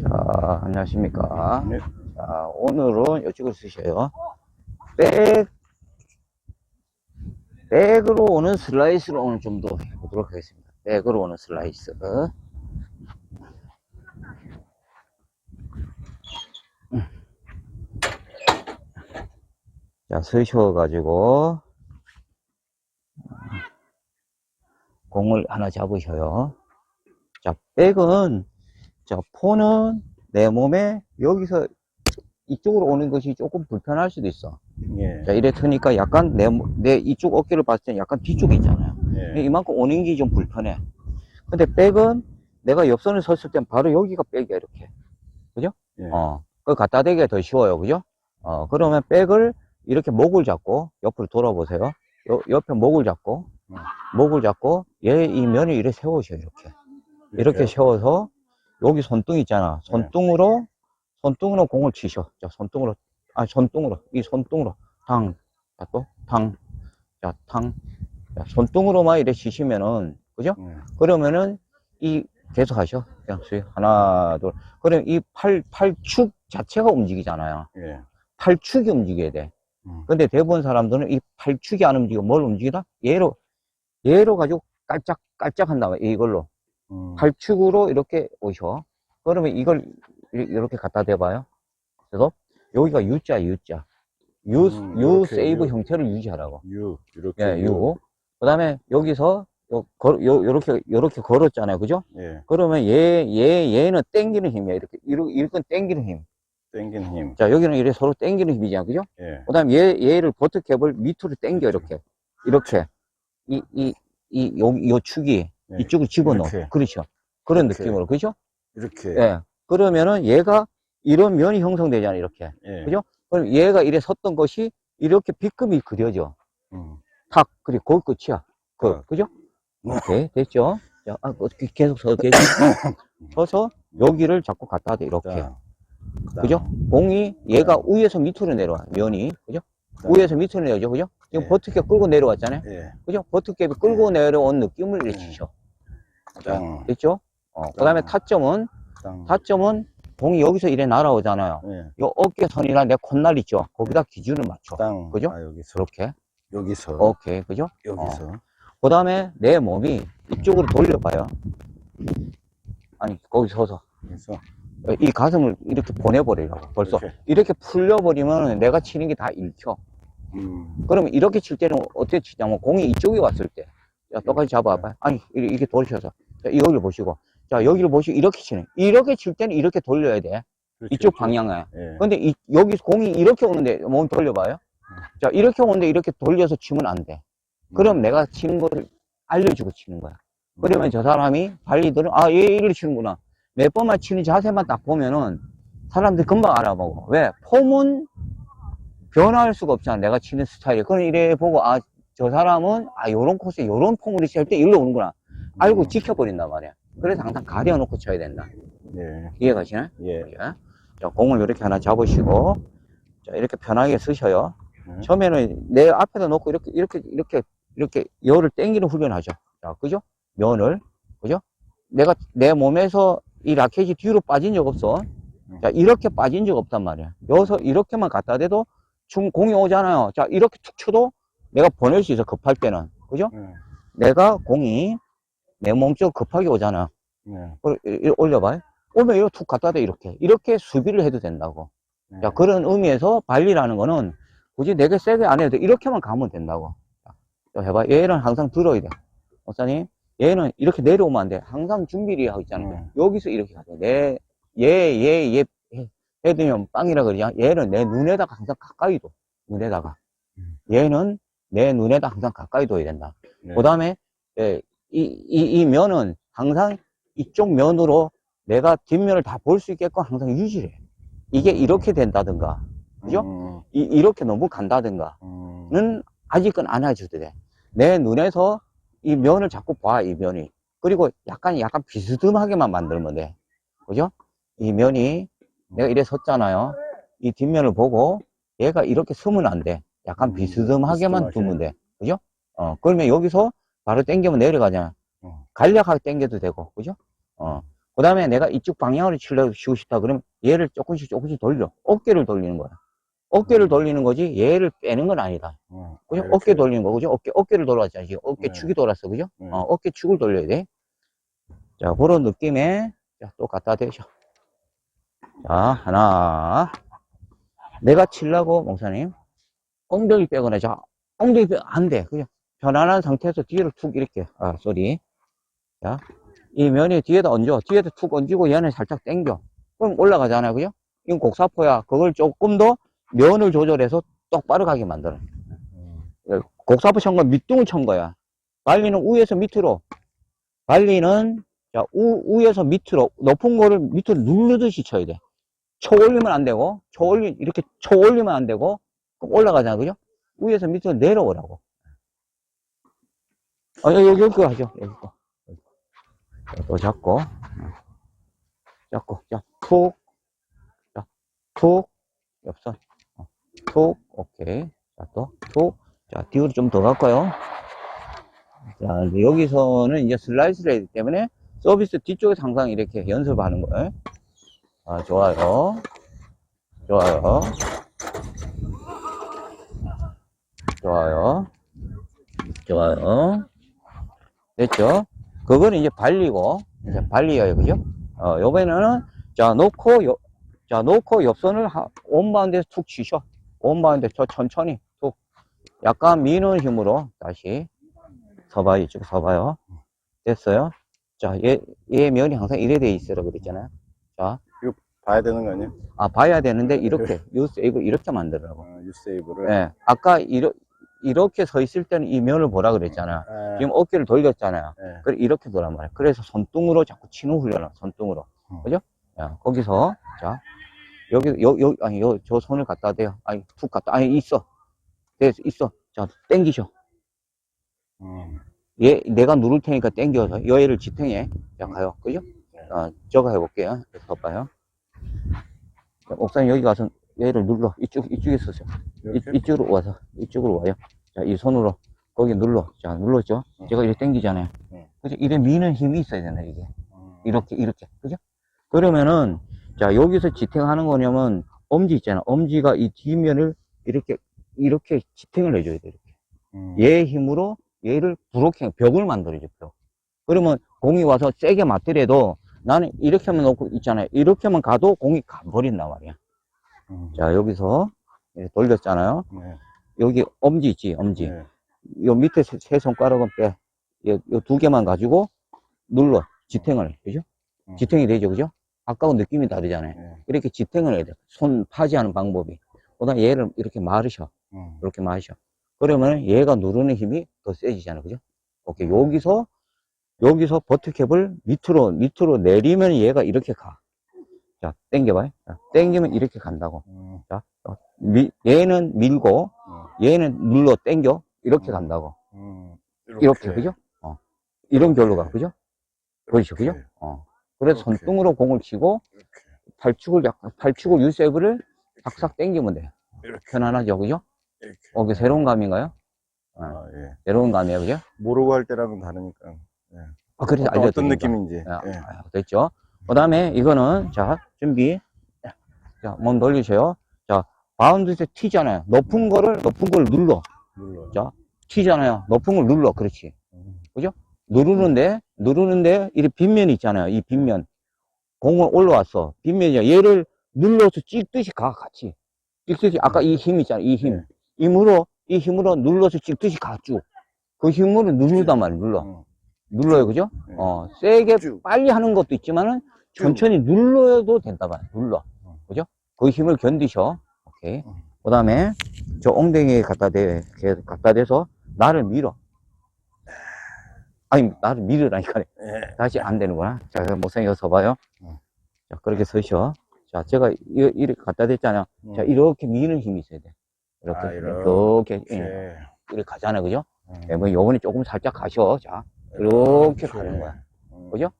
자, 안녕하십니까. 네. 자, 오늘은 이쪽을 쓰셔요. 백, 백으로 오는 슬라이스를 오늘 좀 더 해보도록 하겠습니다. 백으로 오는 슬라이스. 자, 서셔 가지고, 공을 하나 잡으셔요. 자, 백은, 자, 폰은 내 몸에 여기서 이쪽으로 오는 것이 조금 불편할 수도 있어. 예. 자, 이래 트니까 약간 내, 모- 내 이쪽 어깨를 봤을 때 약간 뒤쪽에 있잖아요. 예. 이만큼 오는 게 좀 불편해. 근데 백은 내가 옆선을 섰을 땐 바로 여기가 백이야, 이렇게. 예. 어, 그 갖다 대기가 더 쉬워요. 그죠? 어, 그러면 백을 이렇게 목을 잡고 옆으로 돌아보세요. 요- 옆에 목을 잡고, 음. 목을 잡고, 얘 이 면을 이렇게 세우셔, 이렇게. 이렇게 세워서 여기 손등 있잖아. 손등으로 손등으로 공을 치셔. 자, 손등으로 아 손등으로 이 손등으로 탕. 자, 또 탕. 자, 탕. 자, 손등으로만 이렇게 치시면은 그죠? 예. 그러면은 이 계속 하셔. 그냥 수요. 하나, 둘. 그럼 이 팔 팔축 자체가 움직이잖아요. 예. 팔축이 움직여야 돼. 음. 근데 대부분 사람들은 이 팔축이 안 움직이고 뭘 움직이다? 얘로 얘로 가지고 깔짝 깔짝 한다. 이걸로. 음. 팔축으로 이렇게 오셔. 그러면 이걸 이- 이렇게 갖다 대봐요. 그래서 여기가 U자, U자. U, 음, U 세이브 U. 형태를 유지하라고. 유. 이렇게. 예, U. 그 다음에 여기서 요, 걸, 요, 요렇게, 요렇게 걸었잖아요. 그죠? 예. 그러면 얘, 얘, 얘는 땡기는 힘이야. 이렇게. 이렇게, 이건 땡기는 힘. 땡긴 힘. 자, 여기는 이래 서로 땡기는 힘이잖아. 그죠? 예. 그 다음에 얘, 얘를 버터캡을 밑으로 땡겨. 이렇게. 이렇게. 이, 이, 이, 요, 요 축이 예. 이쪽으로 집어넣어. 이렇게. 그렇죠. 그런 이렇게. 느낌으로. 그죠? 이렇게. 예. 그러면은 얘가 이런 면이 형성되잖아, 이렇게. 예. 그죠? 그럼 얘가 이래 섰던 것이 이렇게 빗금이 그려져. 음. 탁, 그리고 거기 끝이야. 그, 어. 그죠? 오케이, 됐죠? 자, 아, 어떻게 계속 서 계시 서서 여기를 자꾸 갖다 대, 이렇게. 자. 그죠? 공이 얘가 위에서 밑으로 내려와, 면이. 그죠? 자. 위에서 밑으로 내려오죠, 그죠? 지금 예. 버트캡 끌고 내려왔잖아요. 예. 그죠? 버트캡이 끌고 내려온 느낌을 이렇게 음. 됐죠? 어, 그 다음에 땅. 타점은, 땅. 타점은 공이 여기서 이래 날아오잖아요. 예. 요 어깨선이랑 내 콧날 있죠? 거기다 기준을 맞춰. 땅. 그죠? 아, 여기서. 그렇게. 여기서. 오케이. 그죠? 여기서. 그 다음에 내 몸이 이쪽으로 돌려봐요. 아니, 거기 서서. 여기서. 이 가슴을 이렇게 보내버리라고. 벌써. 이렇게. 이렇게 풀려버리면 내가 치는 게 다 읽혀. 음. 그러면 이렇게 칠 때는 어떻게 치냐면 공이 이쪽에 왔을 때. 자, 똑같이 잡아봐요. 아니, 이- 이렇게 돌려서. 자, 여기를 보시고. 자, 여기를 보시고 이렇게 치는. 이렇게 칠 때는 이렇게 돌려야 돼. 그렇죠, 이쪽 그렇죠. 방향에. 예. 근데 이, 여기 공이 이렇게 오는데 몸 돌려봐요. 자, 이렇게 오는데 이렇게 돌려서 치면 안 돼. 그럼 음. 내가 치는 거를 알려주고 치는 거야. 그러면 저 사람이 발리들은, 아, 얘 이렇게 치는구나. 몇 번만 치는 자세만 딱 보면은 사람들이 금방 알아보고. 왜? 폼은 변화할 수가 없잖아. 내가 치는 스타일이. 그럼 이래 보고, 아, 저 사람은, 아, 요런 코스에 요런 폼으로 칠 때 일로 오는구나. 알고 음. 지켜버린단 말이야. 그래서 항상 가려놓고 쳐야 된다. 예. 이해가시나요? 예. 예. 자, 공을 이렇게 하나 잡으시고, 자, 이렇게 편하게 쓰셔요. 네. 처음에는 내 앞에다 놓고 이렇게, 이렇게, 이렇게, 이렇게 열을 땡기는 훈련하죠. 자, 그죠? 면을, 그죠? 내가 내 몸에서 이 라켓이 뒤로 빠진 적 없어. 자, 이렇게 빠진 적 없단 말이야. 여기서 이렇게만 갖다 대도 중 공이 오잖아요. 자, 이렇게 툭 쳐도 내가 보낼 수 있어, 급할 때는. 그죠? 예. 내가 공이 내 몸쪽 급하게 오잖아. 이- 올려봐요. 오면 이거 툭 갖다 대, 이렇게. 이렇게 수비를 해도 된다고. 예. 자, 그런 의미에서 발리라는 거는 굳이 내게 세게 안 해도 돼. 이렇게만 가면 된다고. 자, 또 해봐. 얘는 항상 들어야 돼. 목사님, 얘는 이렇게 내려오면 안 돼. 항상 준비를 하고 있잖아요. 음. 여기서 이렇게 돼. 내, 얘, 얘, 얘, 해- 해두면 빵이라 그러냐. 얘는 내 눈에다가 항상 가까이 둬. 눈에다가. 음. 얘는 내 눈에다 항상 가까이 둬야 된다. 예. 그 다음에, 이, 이, 이 면은 항상 이쪽 면으로 내가 뒷면을 다 볼 수 있게끔 항상 유지를 해. 이게 이렇게 된다든가, 그죠? 음. 이, 이렇게 너무 간다든가, 음. 는 아직은 안 해줘도 돼. 내 눈에서 이 면을 자꾸 봐, 이 면이. 그리고 약간, 약간 비스듬하게만 만들면 돼. 그죠? 이 면이, 내가 이래 섰잖아요. 이 뒷면을 보고 얘가 이렇게 서면 안 돼. 약간 음, 비스듬하게만 비스듬하게. 두면 돼. 그죠? 어, 그러면 여기서 바로 당기면 내려가잖아. 어. 간략하게 당겨도 되고, 그죠? 어. 그 다음에 내가 이쪽 방향으로 치려고 치고 싶다. 그러면 얘를 조금씩 조금씩 돌려. 어깨를 돌리는 거야. 어깨를 음. 돌리는 거지, 얘를 빼는 건 아니다. 어? 이렇게. 어깨 돌리는 거, 그죠? 어깨, 어깨를 돌았잖아. 지금 어깨 네. 축이 돌았어. 그죠? 네. 어, 어깨 축을 돌려야 돼. 자, 그런 느낌에, 자, 또 갖다 대셔. 자, 하나. 내가 칠라고, 목사님. 엉덩이 빼거나, 자, 엉덩이 빼, 안 돼. 그죠? 편안한 상태에서 뒤를 툭 이렇게, 아, 쏘리. 자, 이 면이 뒤에다 얹어. 뒤에다 툭 얹고 얘는 살짝 당겨. 그럼 올라가잖아요. 그죠? 이건 곡사포야. 그걸 조금 더 면을 조절해서 똑바로 가게 만들어. 음, 곡사포 천건 밑둥을 천 거야. 발리는 위에서 밑으로. 발리는 자, 우, 위에서 밑으로 높은 거를 밑으로 누르듯이 쳐야 돼. 쳐 올리면 안 되고, 쳐 올리 이렇게 쳐 올리면 안 되고, 올라가잖아, 그죠? 위에서 밑으로 내려오라고. 아, 여기, 여기 거 하죠, 여기 거. 자, 또 잡고, 어. 잡고, 자, 툭, 자, 툭, 옆선, 어, 툭, 오케이. 자, 또, 툭, 자, 뒤로 좀 더 갈까요? 자, 여기서는 이제 슬라이스를 되기 때문에 서비스 뒤쪽에서 항상 이렇게 연습하는 거예요. 아, 좋아요. 좋아요. 좋아요. 좋아요. 됐죠? 그거는 이제 발리고, 이제 발리어요. 그죠? 어, 요번에는, 자, 놓고, 요, 자, 놓고 옆선을 하- 온바운드에서 툭 치셔. 온바운드 저 천천히 툭. 약간 미는 힘으로 다시 서봐요. 이쪽 서봐요. 됐어요? 자, 얘, 얘 면이 항상 이래 돼 있으라 그랬잖아요. 자, 봐야 되는 거 아니야? 아, 봐야 되는데, 이렇게, 요 세이브 이렇게 만들라고. 어, 유세이브를. 예. 아까 이러, 이렇게 서 있을 때는 이 면을 보라 그랬잖아. 아, 지금 어깨를 돌렸잖아요. 예. 그래, 이렇게 돌란 말이야. 그래서 손등으로 자꾸 치는 훈련을, 손등으로. 어. 그죠? 야, 거기서, 자, 여기, 요, 요, 아니, 요, 저 손을 갖다 대요. 아니, 툭 갖다, 아니, 있어. 됐어, 있어. 자, 땡기셔. 음, 얘, 내가 누를 테니까 땡겨서, 여애를 지탱해. 자, 가요. 그죠? 아, 저거 해볼게요. 그래서 봐요. 자, 옥사님 여기 가서 얘를 눌러. 이쪽, 이쪽에 서세요. 이? 이쪽으로 와서, 이쪽으로 와요. 자, 이 손으로, 거기 눌러. 자, 눌렀죠? 어. 제가 이렇게 당기잖아요. 네. 그죠? 이래 미는 힘이 있어야 된다, 이게. 음, 이렇게, 이렇게. 그죠? 그러면은, 자, 여기서 지탱하는 거냐면, 엄지 있잖아. 엄지가 이 뒷면을 이렇게, 이렇게 지탱을 해줘야 돼, 이렇게. 음, 얘의 힘으로 얘를 브로킹, 벽을 만들어줘, 벽. 그러면 공이 와서 세게 맞더라도 나는 이렇게만 놓고 있잖아요. 이렇게만 가도 공이 가버린단 말이야. 음, 자, 여기서 이렇게 돌렸잖아요. 네, 여기 엄지 있지, 엄지. 네. 요 밑에 세, 세 손가락은 빼. 요, 요 두 개만 가지고 눌러. 지탱을. 그죠? 음. 지탱이 되죠, 그죠? 아까하고 느낌이 다르잖아요. 네. 이렇게 지탱을 해야 돼. 손 파지하는 방법이. 그 다음에 얘를 이렇게 마르셔. 음, 이렇게 마셔. 그러면 얘가 누르는 힘이 더 세지잖아. 그죠? 오케이. 여기서, 여기서 버트캡을 밑으로, 밑으로 내리면 얘가 이렇게 가. 자, 당겨봐요. 자, 당기면 이렇게 간다고. 음, 자, 어, 미- 얘는 밀고, 음, 얘는 눌러 당겨. 이렇게 음. 간다고. 음, 이렇게, 그죠? 어. 이런 결로 가. 그죠? 그렇죠. 그죠? 이렇게, 어. 그래서 이렇게. 손등으로 공을 치고, 이렇게, 팔축을 약간, 팔축을 유세브를 싹싹 당기면 돼요. 이렇게, 편안하죠. 그죠? 이렇게. 어, 그 새로운 감인가요? 아, 예. 새로운 감이에요. 그죠? 모르고 할 때랑은 다르니까. 아, 그래서 어떤, 어떤. 느낌인지. 아, 예. 아, 됐죠? 그 다음에 이거는, 자, 준비. 자, 몸 돌리세요. 자, 바운드에서 튀잖아요. 높은 거를, 높은 걸 눌러. 눌러. 자, 튀잖아요. 높은 걸 눌러. 그렇지. 음, 누르는데, 누르는데, 이 빗면이 있잖아요. 이 빗면. 공을 올라왔어. 빗면이야. 얘를 눌러서 찍듯이 가, 같이. 찍듯이, 아까 이 힘 있잖아. 이 힘. 네. 힘으로, 이 힘으로 눌러서 찍듯이 가, 쭉. 그 힘으로 누르단 말이야, 눌러. 음, 눌러요, 그죠? 네. 어, 세게 쭉. 빨리 하는 것도 있지만은 쭉. 천천히 눌러도 된다 봐. 눌러. 어. 그죠? 그 힘을 견디셔. 오케이. 어. 그 다음에 저 엉덩이에 갖다 대, 갖다 대서 나를 밀어. 아니, 나를 밀으라니까. 예. 다시 안 되는구나. 자, 여기 서봐요. 어. 자, 그렇게 서셔. 자, 제가 이- 이렇게 갖다 댔잖아요. 음, 자, 이렇게 미는 힘이 있어야 돼. 이렇게, 아, 이렇게, 이렇게. 예, 이렇게 가잖아. 그죠? 음, 예, 뭐, 요번에 조금 살짝 가셔. 자, 이렇게 가는 거야. 음, 그죠?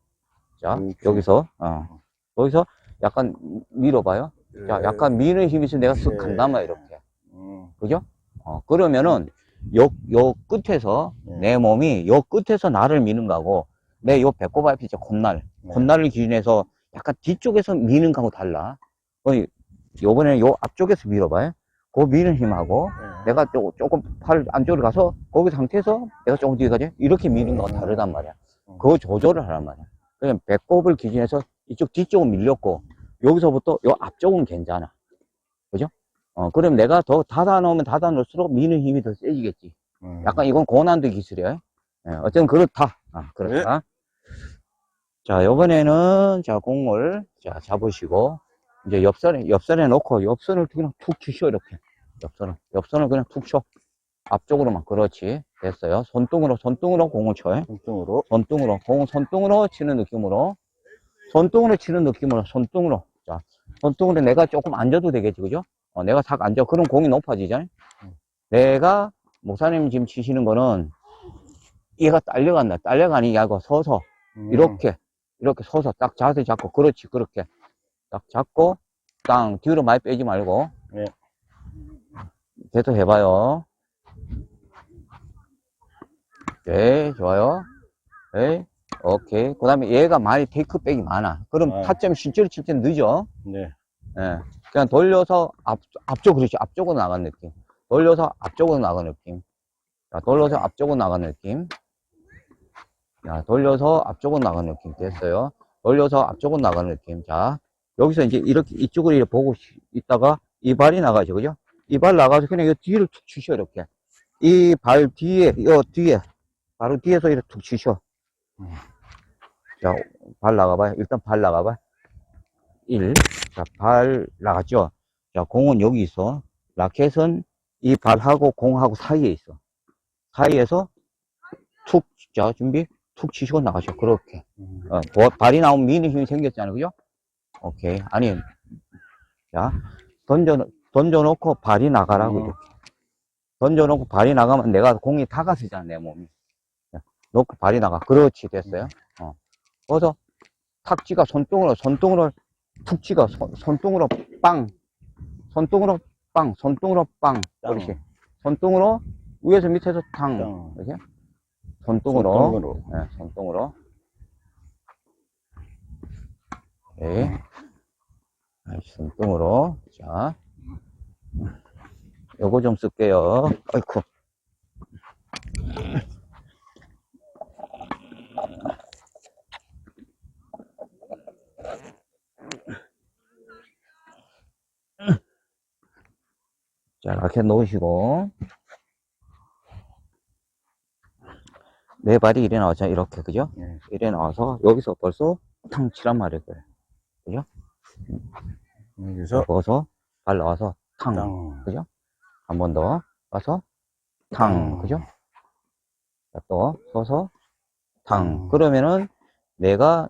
자, 이렇게. 여기서, 어, 여기서 약간 밀어봐요. 자, 약간 미는 힘이 있어 내가 쓱 예. 간단 말이야, 이렇게. 음, 그죠? 어, 그러면은, 요, 요 끝에서, 네. 내 몸이 요 끝에서 나를 미는 거고, 내 요 배꼽 앞이 이제 콧날, 네. 콧날을 기준해서 약간 뒤쪽에서 미는 거하고 달라. 어, 요번에는 요 앞쪽에서 밀어봐요. 그 미는 힘하고, 네. 내가 조, 조금 팔 안쪽으로 가서, 거기 상태에서 내가 조금 뒤에 가지? 이렇게 미는 거하고 다르단 말이야. 그 조절을 하란 말이야. 그냥 배꼽을 기준해서 이쪽 뒤쪽은 밀렸고, 여기서부터 요 앞쪽은 괜찮아. 어, 그럼 내가 더 닫아 놓으면 닫아 놓을수록 미는 힘이 더 세지겠지. 음. 약간 이건 고난도 기술이야. 예, 어쨌든 그렇다. 아, 그렇다. 자, 요번에는, 자, 공을, 자, 잡으시고, 이제 옆선에, 옆선에 놓고, 옆선을 그냥 툭 치셔, 이렇게. 옆선을. 옆선을 그냥 툭 쳐. 앞쪽으로만. 그렇지. 됐어요. 손등으로, 손등으로 공을 쳐요. 손등으로. 손등으로, 공을 손등으로 치는 느낌으로, 손등으로 치는 느낌으로, 손등으로. 자, 손등으로 내가 조금 앉아도 되겠지, 그죠? 어, 내가 탁 앉아. 그럼 공이 높아지잖아요? 음. 내가, 목사님 지금 치시는 거는, 얘가 딸려간다. 딸려가니, 야고 서서, 음. 이렇게, 이렇게 서서 딱 자세 잡고, 그렇지, 그렇게. 딱 잡고, 땅, 뒤로 많이 빼지 말고. 네. 계속 해봐요. 네, 좋아요. 네, 오케이. 그 다음에 얘가 많이 테이크 백이 많아. 그럼 아. 타점이 실제로 칠 때는 늦어. 네. 예. 그냥 돌려서 앞, 앞쪽, 그렇지. 앞쪽으로 나가는 느낌. 돌려서 앞쪽으로 나가는 느낌. 자, 돌려서 앞쪽으로 나가는 느낌. 자, 돌려서 앞쪽으로 나가는 느낌. 됐어요. 돌려서 앞쪽으로 나가는 느낌. 자, 여기서 이제 이렇게 이쪽으로 이렇게 보고 시- 있다가 이 발이 나가죠. 그죠? 이 발 나가서 그냥 이 뒤를 툭 치셔, 이렇게. 이 발 뒤에, 요 뒤에, 바로 뒤에서 이렇게 툭 치셔. 음. 자, 발 나가봐요. 일단 발 나가봐. 1. 자, 발 나갔죠? 자, 공은 여기 있어. 라켓은 이 발하고 공하고 사이에 있어. 사이에서 툭, 자, 준비. 툭 치시고 나가죠. 그렇게. 음. 어, 보- 발이 나오면 미는 힘이 생겼잖아요. 그죠? 오케이. 아니, 자, 던져, 던져놓고 발이 나가라고, 음. 이렇게. 던져놓고 발이 나가면 내가 공이 다가서잖아, 내 몸이. 자, 놓고 발이 나가. 그렇지, 됐어요. 어. 거기서 탁 찍어, 손등으로, 손등으로 툭 찍어, 손, 손등으로 빵. 손등으로 빵, 손등으로 빵. 땅. 그렇지. 손등으로 위에서 밑에서 탕. 땅. 이렇게. 손등으로. 손등으로. 네, 손등으로. 네. 아, 손등으로. 자. 요거 좀 쓸게요. 아이쿠. 자, 라켓 놓으시고. 내 발이 이래 나왔죠. 이렇게, 그죠? 네. 이래 나와서 여기서 벌써 탕 치란 말이에요. 그죠? 여기서 거기서 발 나와서 탕. 땅. 그죠? 한 번 더 와서 탕. 음. 그죠? 자, 또 서서 탕. 음. 그러면은 내가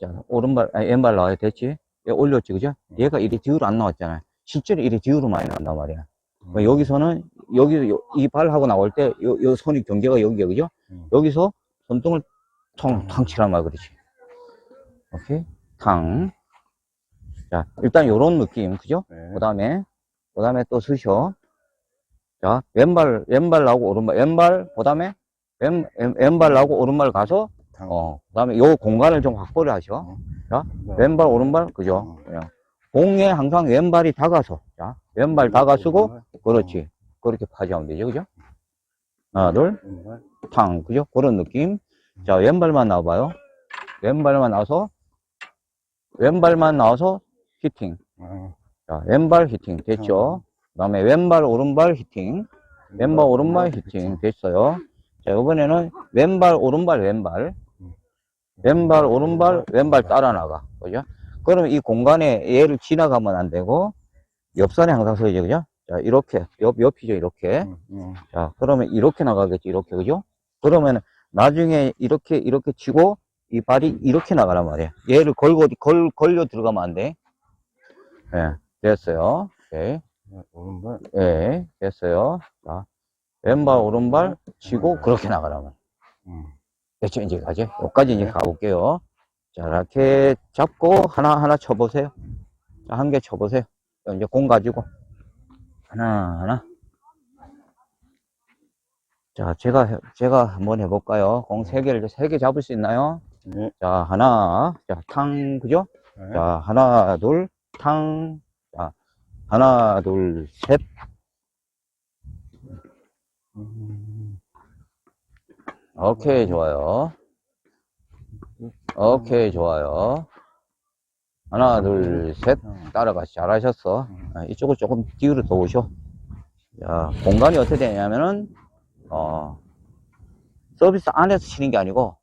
자, 오른발, 아니, 왼발 나와야 됐지? 얘 올렸지, 그죠? 음. 얘가 이리 뒤로 안 나왔잖아요. 실제로 이리 뒤로 많이 나온단 말이야. 음. 여기서는 여기 이 발하고 나올 때 요, 요 손이 경계가 여기야 그죠? 음. 여기서 손등을 통, 음. 탕 치란 말 그렇지. 오케이. 탕. 자, 일단 요런 느낌, 그죠? 네. 그 다음에, 그 다음에 또 쓰셔. 자, 왼발, 왼발 나오고 오른발, 왼발, 그 다음에 왼, 왼, 왼발 나오고 오른발 가서, 땅. 어, 그 다음에 요 공간을 좀 확보를 하셔. 자, 네. 왼발, 오른발, 그죠? 음. 그냥. 공에 항상 왼발이 다가서. 자, 왼발 다가서고, 그렇지. 그렇게 파지하면 되죠, 그죠? 하나, 둘, 왼발. 탕, 그죠? 그런 느낌. 자, 왼발만 나와봐요. 왼발만 나와서, 왼발만 나와서 히팅. 아, 자, 왼발 히팅. 됐죠? 그 다음에 왼발, 오른발 히팅. 왼발, 오른발 히팅. 됐어요. 자, 이번에는 왼발, 오른발, 왼발. 왼발, 오른발, 왼발 따라 나가. 그죠? 그러면 이 공간에 얘를 지나가면 안 되고, 옆선에 항상 서야죠, 그죠? 자, 이렇게, 옆, 옆이죠, 이렇게. 음, 음. 자, 그러면 이렇게 나가겠지, 이렇게, 그죠? 그러면 나중에 이렇게, 이렇게 치고, 이 발이 이렇게 나가란 말이야. 얘를 걸고, 걸, 걸려 들어가면 안 돼. 예, 됐어요. 오케이. 네, 오른발. 예, 됐어요. 자, 왼발, 오른발 치고, 그렇게 나가란 말이야. 음. 됐죠, 이제 가지? 여기까지 이제 가볼게요. 자, 이렇게 잡고, 하나하나 쳐보세요. 자, 한개 쳐보세요. 자, 이제 공 가지고. 하나, 하나. 자, 제가, 해- 제가 한번 해볼까요? 공 세 개를, 세 개 잡을 수 있나요? 네. 자, 하나. 자, 탕, 그죠? 네. 자, 하나, 둘, 탕. 자, 하나, 둘, 셋. 음, 오케이, 좋아요. 오케이, 좋아요. 하나, 둘, 셋. 따라가시 잘하셨어. 아, 이쪽을 조금 뒤로 더 오셔. 자, 공간이 어떻게 되냐면은, 어, 서비스 안에서 치는 게 아니고,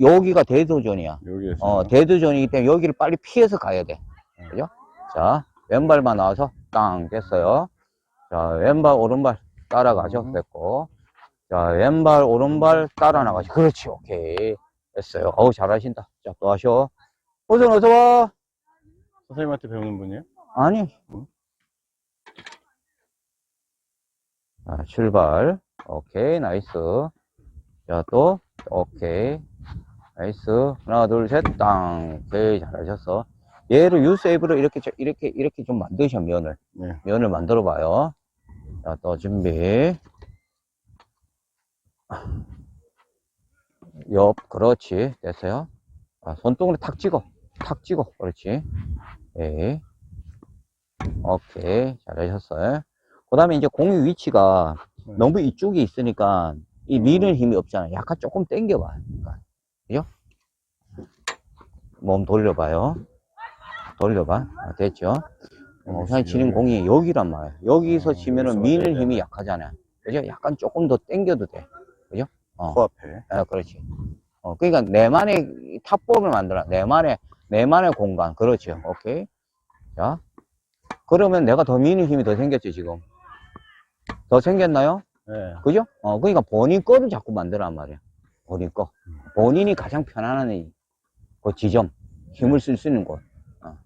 여기가 데드존이야. 여기에서. 어, 데드존이기 때문에 여기를 빨리 피해서 가야 돼. 그죠? 자, 왼발만 나와서 땅 됐어요. 자, 왼발, 오른발 따라가죠. 음. 됐고. 자, 왼발, 오른발 따라 나가죠. 그렇지, 오케이. 됐어요. 어우, 잘하신다. 자, 또 하셔. 호선 어서와. 선생님한테 배우는 분이에요? 아니. 응? 자, 출발. 오케이, 나이스. 자, 또, 오케이. 나이스. 하나, 둘, 셋, 땅. 오케이, 잘하셨어. 얘를 유세이브로 이렇게, 저- 이렇게, 이렇게 좀 만드셔, 면을. 네. 면을 만들어 봐요. 자, 또 준비. 옆, 그렇지. 됐어요. 아, 손등으로 탁 찍어. 탁 찍어. 그렇지. 오케이. 오케이. 잘하셨어요. 그 다음에 이제 공의 위치가 네. 너무 이쪽에 있으니까 이 미는 힘이 없잖아. 약간 조금 당겨봐. 그러니까. 그죠? 몸 돌려봐요. 돌려봐. 아, 됐죠? 어, 우선 치는 공이 여기란 말이야. 여기서 어, 치면은 여기서 미는 힘이 약하잖아. 그죠? 약간 조금 더 당겨도 돼. 어. 코앞에. 아, 그렇지. 어, 그러니까 내만의 탑법을 만들어. 내만의, 내만의 공간. 그렇죠. 오케이. 자. 그러면 내가 더 미는 힘이 더 생겼지, 지금. 더 생겼나요? 네. 그죠? 어, 그러니까 본인 거를 자꾸 만들란 말이야. 본인 거. 본인이 가장 편안한 이- 그 지점. 힘을 쓸 수 있는 곳. 어.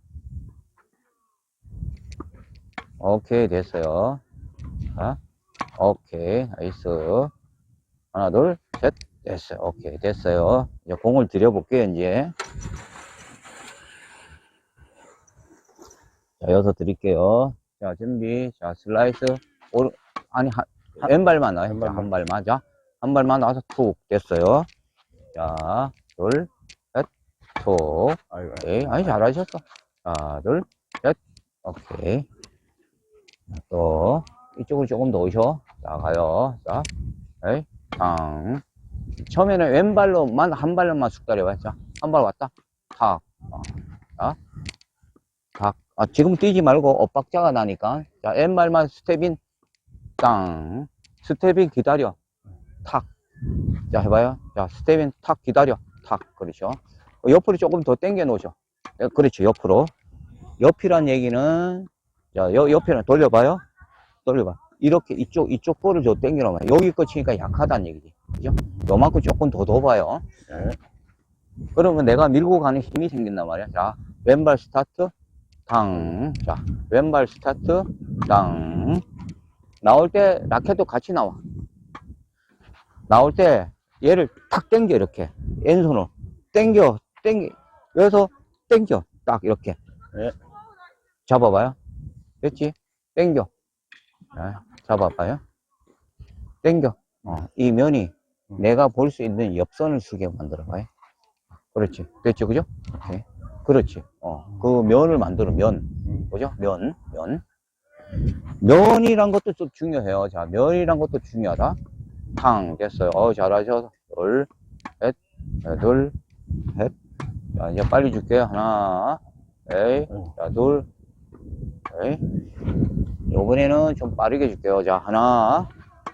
오케이, 됐어요. 자, 오케이, 나이스. 하나, 둘, 셋, 됐어요. 오케이, 됐어요. 이제 공을 들여볼게요, 이제. 자, 여기서 드릴게요. 자, 준비. 자, 슬라이스. 오른, 아니, 한, 왼발만 나와요. 한 자, 발만. 한 발만. 자, 한 발만 나와서 툭. 됐어요. 자, 둘, 셋, 툭. 아이고. 오케이. 아니, 잘하셨어. 하나, 둘, 셋. 오케이. 자, 또, 이쪽으로 조금 더 오셔. 자, 가요. 자, 에이, 탕. 처음에는 왼발로만, 한 발로만 숙달해봐. 자, 한발 왔다. 탁. 어, 자, 탁. 아, 지금 뛰지 말고 엇박자가 나니까. 자, 왼발만 스텝인, 땅. 스텝인 기다려. 탁. 자, 해봐요. 자, 스텝인 탁 기다려. 탁. 그렇죠. 어, 옆으로 조금 더 당겨 놓으셔. 네, 그렇죠. 옆으로. 옆이란 얘기는, 자, 여, 옆에는 돌려봐요. 돌려봐. 이렇게 이쪽, 이쪽 볼을 저 놓으면 여기 거 치니까 약하다는 얘기지. 그죠? 요만큼 조금 더 둬봐요. 네. 그러면 내가 밀고 가는 힘이 생긴단 말이야. 자, 왼발 스타트, 당. 자, 왼발 스타트, 당. 나올 때 라켓도 같이 나와. 나올 때 얘를 탁 당겨, 이렇게. 왼손으로. 당겨, 당겨. 여기서 당겨. 딱, 이렇게. 네. 잡아봐요. 됐지? 당겨. 자, 잡아봐요. 당겨. 어, 이 면이 음. 내가 볼 수 있는 옆선을 쓰게 만들어봐요. 그렇지. 됐죠? 그죠? 오케이. 그렇지. 어, 그 면을 만들어, 면. 음. 그죠? 면, 면. 면이란 것도 좀 중요해요. 자, 면이란 것도 중요하다. 탕, 됐어요. 어, 잘하셔서. 둘, 셋, 자, 둘, 셋. 자, 이제 빨리 줄게요. 하나, 에이, 어. 자, 둘, 에이. 요번에는 좀 빠르게 줄게요. 자, 하나,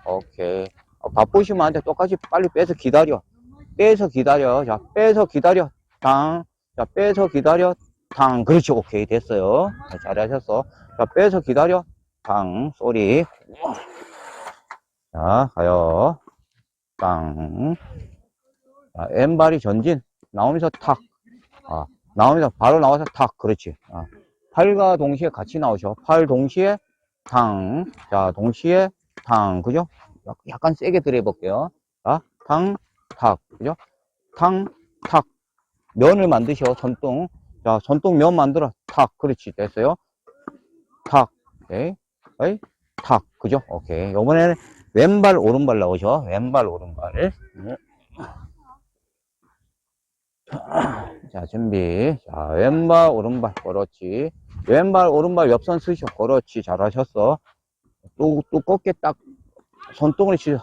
오케이. 어, 바쁘시면 안 돼. 똑같이 빨리 빼서 기다려. 빼서 기다려. 자, 빼서 기다려. 당. 자, 빼서 기다려. 당. 그렇지. 오케이. 됐어요. 자, 잘하셨어. 자, 빼서 기다려. 당. 쏘리. 자, 가요. 땅. 자, 왼발이 전진. 나오면서 탁. 아, 나오면서 바로 나와서 탁. 그렇지. 아, 팔과 동시에 같이 나오셔. 팔 동시에 탕. 자, 동시에 탕. 그죠? 약- 약간 세게 들여볼게요. 자, 탕, 탁. 그죠? 탕, 탁. 면을 만드셔. 손등. 자, 손등 면 만들어. 탁. 그렇지. 됐어요. 탁, 에이, 탁, 그죠? 오케이. 요번에는 왼발, 오른발 나오죠? 왼발, 오른발. 네. 자, 준비. 자, 왼발, 오른발. 그렇지. 왼발, 오른발 옆선 쓰셔. 그렇지. 잘하셨어. 또, 또 꺾게 딱, 손등으로 치셔.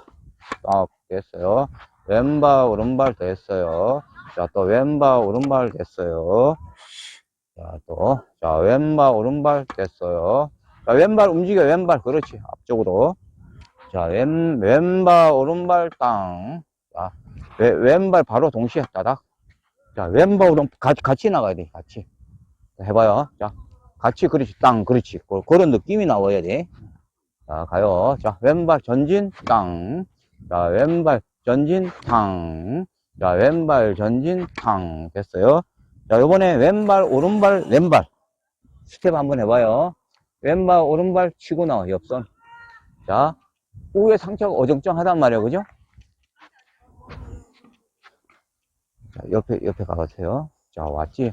딱, 됐어요. 왼발, 오른발 됐어요. 자, 또 왼발, 오른발 됐어요. 자, 또. 자, 왼발, 오른발 됐어요. 자, 왼발 움직여, 왼발. 그렇지. 앞쪽으로. 자, 왼, 왼발, 오른발, 땅. 자, 왼, 왼발 바로 동시에 따닥. 자, 왼발, 오른, 같이, 같이 나가야 돼. 같이. 자, 해봐요. 자, 같이, 그렇지. 땅, 그렇지. 그, 그런 느낌이 나와야 돼. 자, 가요. 자, 왼발 전진, 땅. 자, 왼발 전진, 탕. 자, 왼발 전진, 탕. 됐어요. 자, 요번에 왼발, 오른발, 왼발. 스텝 한번 해봐요. 왼발, 오른발 치고 나와, 옆선. 자, 후에 상처가 어정쩡하단 말이에요. 그죠? 자, 옆에, 옆에 가보세요. 자, 왔지?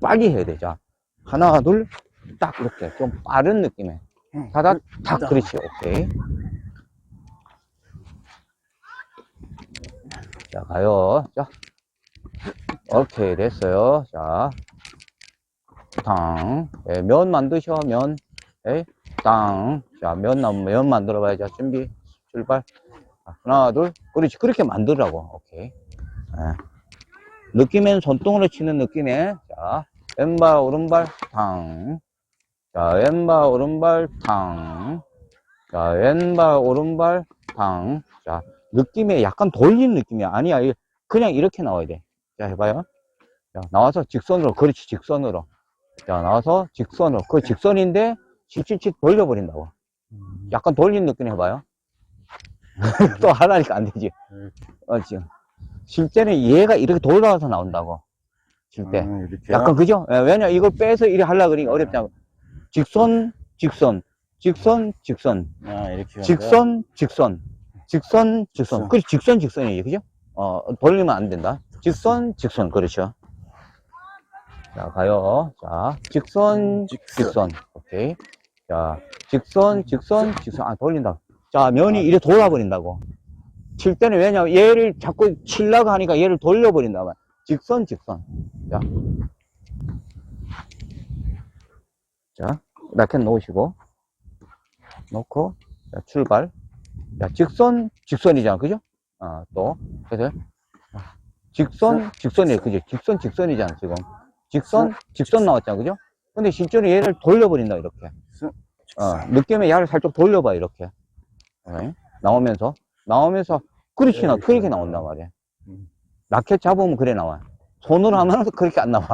빨리 해야 돼. 자, 하나, 둘, 딱, 이렇게. 좀 빠른 느낌에. 다닥, 탁, 그렇지. 오케이. 자, 가요. 자. 오케이, 됐어요. 자. 탕. 예, 면 만드셔, 면. 에 땅. 자, 면, 남- 면 만들어 봐야지. 자, 준비. 출발. 자, 하나, 둘. 그렇지. 그렇게 만들라고. 오케이. 예. 느낌엔 손등으로 치는 느낌에. 자, 왼발, 오른발, 탕. 자, 왼발, 오른발, 탕. 자, 왼발, 오른발, 탕. 자, 느낌에 약간 돌린 느낌이야. 아니야. 이- 그냥 이렇게 나와야 돼. 자, 해봐요. 자, 나와서 직선으로. 그렇지, 직선으로. 자, 나와서 직선으로. 그 직선인데, 칙칙칙 돌려버린다고. 약간 돌린 느낌 해봐요. 또 하나니까 안 되지. 어, 지금. 실제는 얘가 이렇게 돌아와서 나온다고. 음, 이렇게요? 약간 그죠? 예, 왜냐, 이걸 빼서 이래 하려 그러니까 어렵잖아. 직선, 직선, 직선, 직선, 아, 이렇게. 직선, 직선, 직선, 직선. 직선. 그렇지, 직선, 직선이에요. 그죠? 어, 돌리면 안 된다. 직선, 직선. 그렇죠. 자, 가요. 자, 직선, 직선. 직선. 오케이. 자, 직선, 직선, 직선. 아, 돌린다. 자, 면이 이래 돌아버린다고. 칠 때는 왜냐면 얘를 자꾸 치려고 하니까 얘를 돌려버린다고. 직선, 직선. 자. 자, 라켓 놓으시고. 놓고, 자, 출발. 자, 직선, 직선이잖아. 그죠? 아, 또. 그래서, 직선, 직선이에요. 그죠? 직선, 직선이잖아, 지금. 직선, 직선 나왔잖아. 그죠? 근데 실제로 얘를 돌려버린다, 이렇게. 어, 느낌에 얘를 살짝 돌려봐, 이렇게. 네. 나오면서. 나오면서, 그렇지, 나, 그렇게 나온단 말이야. 음. 라켓 잡으면 그래 나와. 손으로 하면 그렇게 안 나와.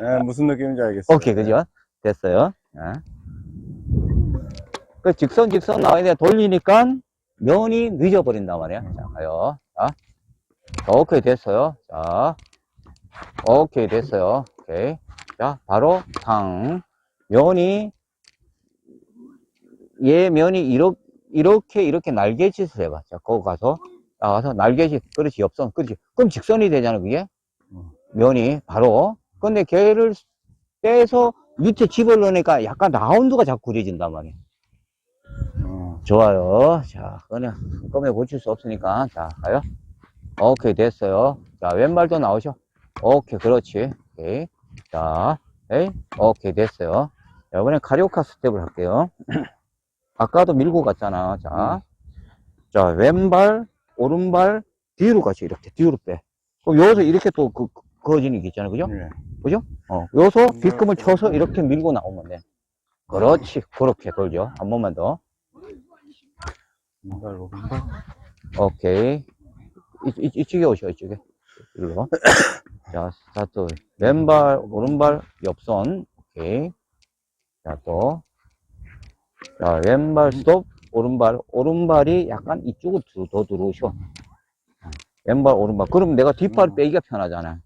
네, 무슨 느낌인지 알겠어요. 오케이, 그죠? 됐어요. 자. 그 직선, 직선 나와야 돼. 돌리니까 면이 늦어버린단 말이야. 자, 가요. 자. 오케이, 됐어요. 자. 오케이, 됐어요. 오케이. 자, 바로 탕. 면이, 얘 면이 이렇게, 이렇게, 이렇게 날개짓을 해봐. 자, 거기 가서. 나와서 날개짓. 그렇지, 옆선. 그렇지. 그럼 직선이 되잖아, 그게. 음. 면이 바로. 근데 걔를 빼서 밑에 집어넣으니까 약간 라운드가 자꾸 그려진단 말이야. 어, 좋아요. 자, 그냥 한꺼번에 고칠 수 없으니까. 자, 가요. 오케이, 됐어요. 자, 왼발도 나오셔. 오케이, 그렇지. 오케이. 자, 에이, 오케이, 됐어요. 자, 이번엔 카리오카 스텝을 할게요. 아까도 밀고 갔잖아. 자, 자, 왼발, 오른발, 뒤로 가시 이렇게, 뒤로 빼. 그럼 여기서 이렇게 또 그, 그어지는 게 있잖아. 그죠? 네. 어, 여기서 빗금을 쳐서 이렇게 밀고 나오면 돼. 그렇지. 그렇게 돌죠. 한 번만 더. 왼발, 오른발. 오케이. 이, 이, 이 쪽에 오셔, 이쪽에. 일로. 자, 스타트. 왼발, 오른발, 옆선. 오케이. 자, 또. 자, 왼발, 스톱. 오른발. 오른발이 약간 이쪽으로 들- 더 들어오셔. 왼발, 오른발. 그럼 내가 뒷발 빼기가 편하잖아.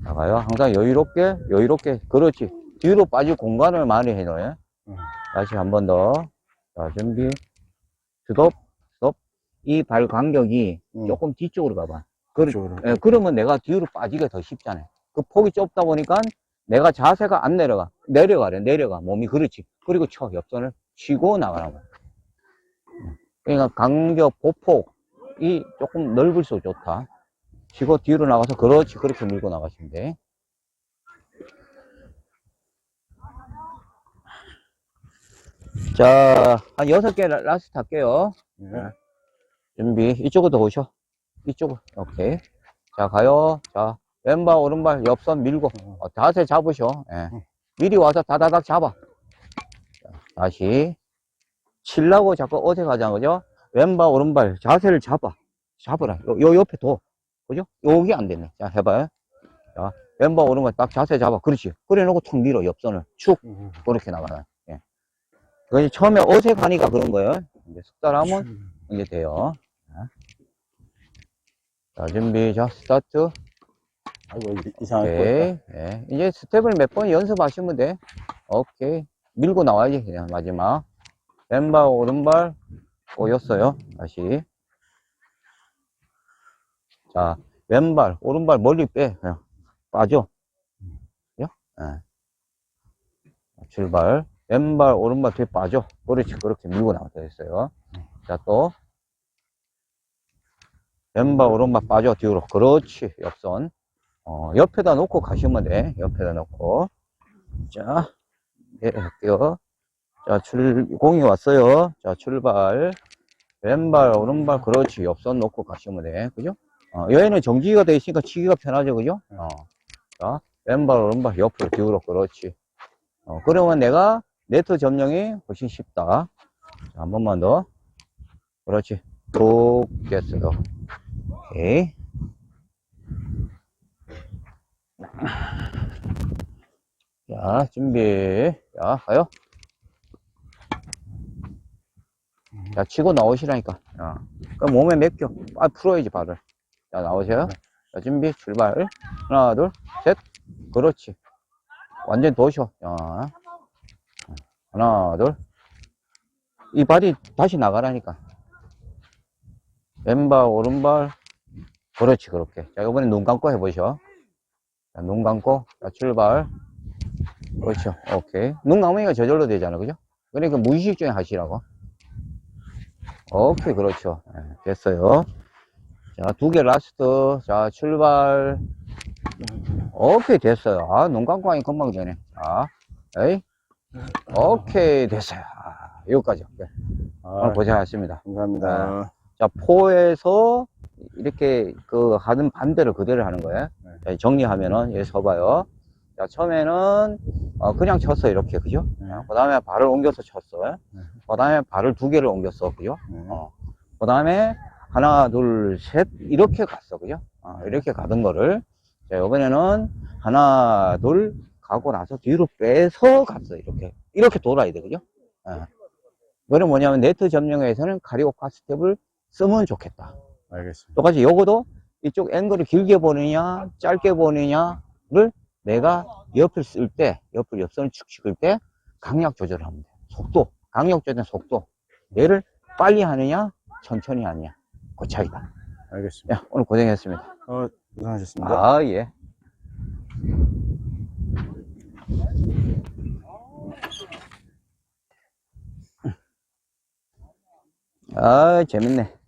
나가요. 항상 여유롭게, 여유롭게. 그렇지. 뒤로 빠질 공간을 많이 해놓아요. 음. 다시 한 번 더. 자, 준비. 스톱, 스톱. 이 발 간격이 음. 조금 뒤쪽으로 가봐. 그, 이쪽으로. 예, 그러면 내가 뒤로 빠지기가 더 쉽잖아요. 그 폭이 좁다 보니까 내가 자세가 안 내려가. 내려가래, 내려가. 몸이 그렇지. 그리고 쳐, 옆선을 치고 나가라고. 그러니까 간격, 보폭이 조금 넓을수록 좋다. 치고 뒤로 나가서 그렇지, 그렇게 밀고 나가시면 돼. 자, 한 여섯 개 라- 라스트 할게요. 네. 준비. 이쪽으로 오셔. 이쪽으로. 오케이. 자, 가요. 자, 왼발, 오른발, 옆선 밀고. 어, 자세 잡으셔. 예. 미리 와서 다다닥 잡아. 자, 다시. 칠라고 자꾸 어색하잖아. 그죠? 왼발, 오른발, 자세를 잡아. 잡으라. 요, 요 옆에 둬. 그죠? 여기 안 되네. 자, 해봐요. 자, 왼발, 오른발 딱 자세 잡아. 그렇지. 그래 놓고 툭 밀어. 옆선을. 축. 음. 그렇게 나가요. 예. 그게 처음에 어색하니까 그런 거예요. 이제 숙달하면 이게 돼요. 자. 자, 준비. 자, 스타트. 아이고, 이- 이상하게 보였다. 오케이. 예. 이제 스텝을 몇 번 연습하시면 돼. 오케이. 밀고 나와야지, 그냥 마지막. 왼발, 오른발 꼬였어요. 다시. 자, 왼발, 오른발 멀리 빼. 그냥 빠져. 그죠? 예. 출발. 왼발, 오른발 뒤에 빠져. 그렇지, 그렇게 밀고 나가야 되겠어요. 자, 또. 왼발, 오른발 빠져, 뒤로. 그렇지, 옆선. 어, 옆에다 놓고 가시면 돼. 옆에다 놓고. 자, 예, 할게요. 자, 출, 공이 왔어요. 자, 출발. 왼발, 오른발, 그렇지. 옆선 놓고 가시면 돼. 그죠? 어, 여기는 정지가 돼 있으니까 치기가 편하죠. 그죠? 어. 자, 왼발, 오른발, 옆으로, 뒤로, 그렇지. 어, 그러면 내가 네트 점령이 훨씬 쉽다. 자, 한 번만 더. 그렇지. 쭉 깼어요. 오케이. 자, 준비. 자, 가요. 자, 치고 나오시라니까. 자, 그럼 몸에 맡겨. 아, 풀어야지, 발을. 자, 나오세요. 자, 준비, 출발. 하나, 둘, 셋. 그렇지. 완전 도셔. 자, 하나, 둘. 이 발이 다시 나가라니까. 왼발, 오른발. 그렇지, 그렇게. 자, 이번엔 눈 감고 해보셔. 자, 눈 감고. 자, 출발. 그렇죠. 오케이. 눈 감으니까 저절로 되잖아. 그죠? 그러니까 무의식 중에 하시라고. 오케이. 그렇죠. 예, 됐어요. 자, 두 개 라스트. 자, 출발. 오케이. 됐어요. 아, 눈 감고 하니 금방 되네. 자, 에이. 오케이. 됐어요. 아, 여기까지. 네. 아, 오늘 고생하셨습니다. 감사합니다. 자, 포에서 이렇게 그 하는 반대로 그대로 하는 거예요. 네. 자, 정리하면은, 여기 서 봐요. 자, 처음에는, 어, 그냥 쳤어, 이렇게, 그죠? 네. 그 다음에 발을 옮겨서 쳤어. 네. 그 다음에 발을 두 개를 옮겼어, 그죠? 네. 어. 그 다음에 하나, 둘, 셋, 이렇게 갔어, 그죠? 어, 이렇게 가던 거를, 자, 이번에는 하나, 둘, 가고 나서 뒤로 빼서 갔어, 이렇게. 이렇게 돌아야 돼, 그죠? 예. 이거는 뭐냐면, 네트 점령에서는 카리오파 스텝을 쓰면 좋겠다. 알겠습니다. 똑같이 요거도 이쪽 앵글을 길게 보느냐, 짧게 보느냐를 내가 옆을 쓸 때, 옆을 옆선을 축 찍을 때 강약 조절을 하면 돼. 속도, 강력 조절 속도. 얘를 빨리 하느냐, 천천히 하느냐. 그 차이다. 알겠습니다. 야, 오늘 고생했습니다. 어, 고생하셨습니다. 아, 예. 아, 재밌네.